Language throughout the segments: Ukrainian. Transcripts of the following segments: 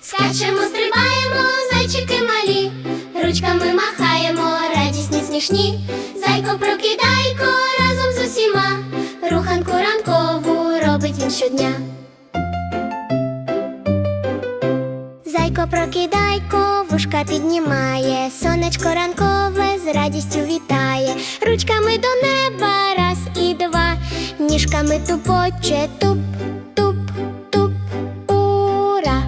Скачемо, стрибаємо, зайчики малі, ручками махаємо, радісні смішні. Зайко прокидайко разом з усіма. Руханку ранкову робить він щодня. Зайко прокидайко, вушка піднімає, сонечко ранкове з радістю вітає, ручками до неба ніжками тупоче туп, туп, туп, ура.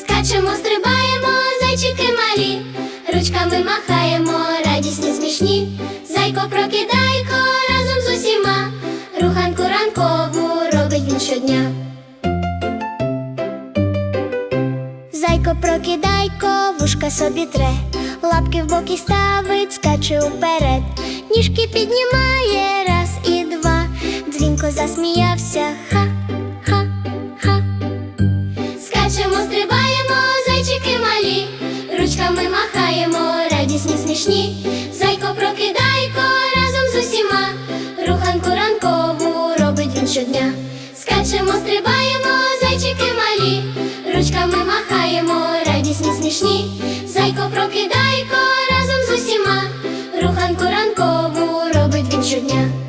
Скачемо, стрибаємо, зайчики малі, ручками махаємо, радісні смішні. Зайко прокидайко разом з усіма, руханку ранкову робить він щодня. Зайко прокидайко, вушка собі тре, лапки в боки ставить, скаче уперед, ніжки піднімає раз і два, дзвінко засміявся, ха, ха. Скачемо, стрибаємо, зайчики малі, ручками махаємо, радісні смішні. Зайко прокидайко разом з усіма, руханку ранкову робить щодня. Скачемо, стрибаємо, зайчики малі, ручками махаємо, радісні смішні. Зайко прокидайко разом з